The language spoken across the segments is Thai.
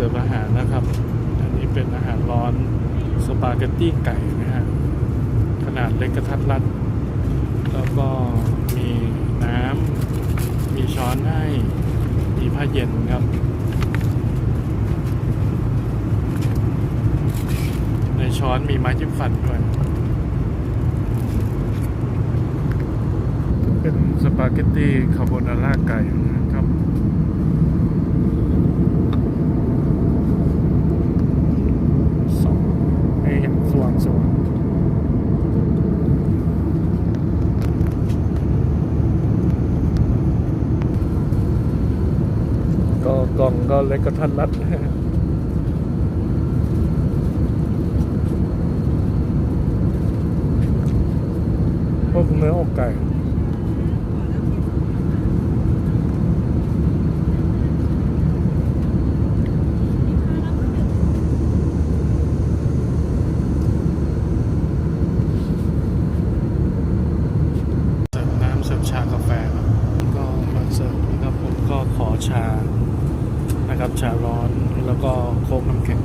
เสิร์ฟอาหารนะครับ อันนี้เป็นอาหารร้อนสปาเกตตี้ไก่นะฮะ ขนาดเล็กกระทัดรัด แล้วก็มีน้ำ มีช้อนให้ มีผ้าเย็นครับ ในช้อนมีไม้จิ้มฟันด้วย เป็นสปาเกตตี้คาโบนาร่าไก่นะครับ ก็กล่องก็เล็กกระทันรัดพวกเนื้ออกไก่เสิร์ฟน้ำเสิร์ฟชากาแฟครับก็มาเสิร์ฟนะครับผมก็ขอชา นะครับ ชาร้อนแล้วก็โค้กน้ำแข็ง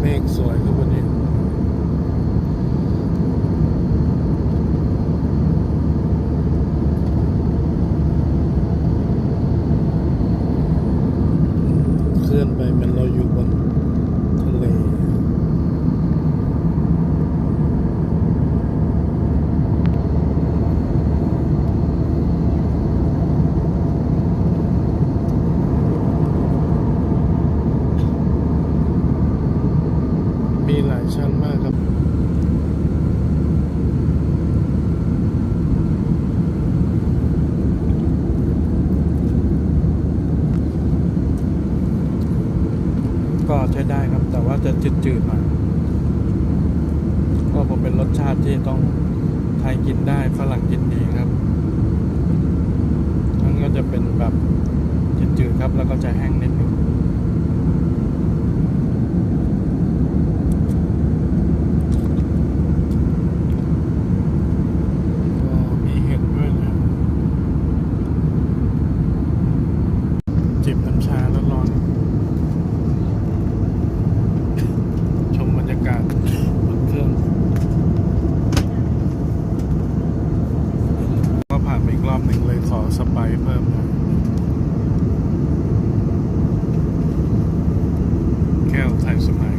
เมฆสวยครับวันนี้ เคลื่อนไปเหมันเราอยู่บนทะเล มีหลายชั้นมากครับก็ใช้ได้ครับ แต่ว่าจะจืดๆหน่อยก็ผมเป็นรสชาติที่ต้องไทยกินได้ฝรั่งกินดีครับมันก็จะเป็นแบบจืดๆครับ แล้วก็จะแห้งนิดนึงก็มีเห็ดด้วยนะ จิบน้ำชาแล้วร้อนๆชมบรรยากาศบนเครื่องก็ผ่านไปอีกรอบหนึ่งเลยขอสไปเพิ่มหน่อยแก้วไทยสมัย